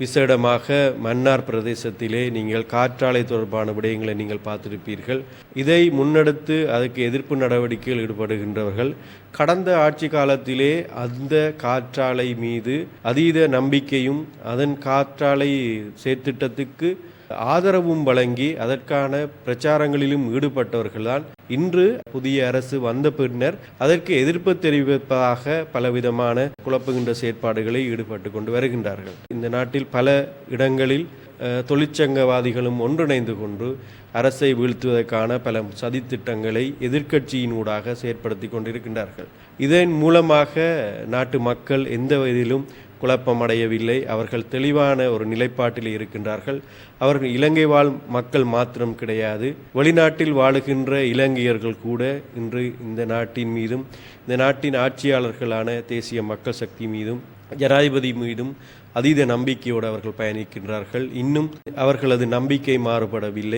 விசேடமாக மன்னார் பிரதேசத்திலே நீங்கள் காற்றாலை தொடர்பான விடயங்களை நீங்கள் பார்த்திருப்பீர்கள். இதை முன்னெடுத்து அதுக்கு எதிர்ப்பு நடவடிக்கையில் ஈடுபடுகின்றவர்கள் கடந்த ஆட்சி காலத்திலே அந்த காற்றாலை மீது அதீத நம்பிக்கையும் அதன் காற்றாலை செயற்திட்டத்துக்கு ஆதரவும் வழங்கி அதற்கான பிரச்சாரங்களிலும் ஈடுபட்டவர்கள்தான் இன்று புதிய அரசு வந்த பின்னர் அதற்கு எதிர்ப்பு தெரிவிப்பதாக பலவிதமான குழப்புகின்ற செயற்பாடுகளை ஈடுபட்டு கொண்டு வருகின்றார்கள். இந்த நாட்டில் பல இடங்களில் அஹ், தொழிற்சங்கவாதிகளும் ஒன்றிணைந்து கொண்டு அரசை வீழ்த்துவதற்கான பல சதித்திட்டங்களை எதிர்க்கட்சியினூடாக செயற்படுத்தி கொண்டிருக்கின்றார்கள். இதன் மூலமாக நாட்டு மக்கள் எந்த வயதிலும் குழப்பமடையவில்லை. அவர்கள் தெளிவான ஒரு நிலைப்பாட்டில் இருக்கின்றார்கள். அவர்கள் இலங்கை வாழ் மக்கள் மாத்திரம் கிடையாது. வெளிநாட்டில் வாழுகின்ற இலங்கையர்கள் கூட இன்று இந்த நாட்டின் மீதும் இந்த நாட்டின் ஆட்சியாளர்களான தேசிய மக்கள் சக்தி மீதும் ஜனாதிபதி மீதும் அதீத நம்பிக்கையோடு அவர்கள் பயணிக்கின்றார்கள். இன்னும் அவர்களது நம்பிக்கை மாறுபடவில்லை.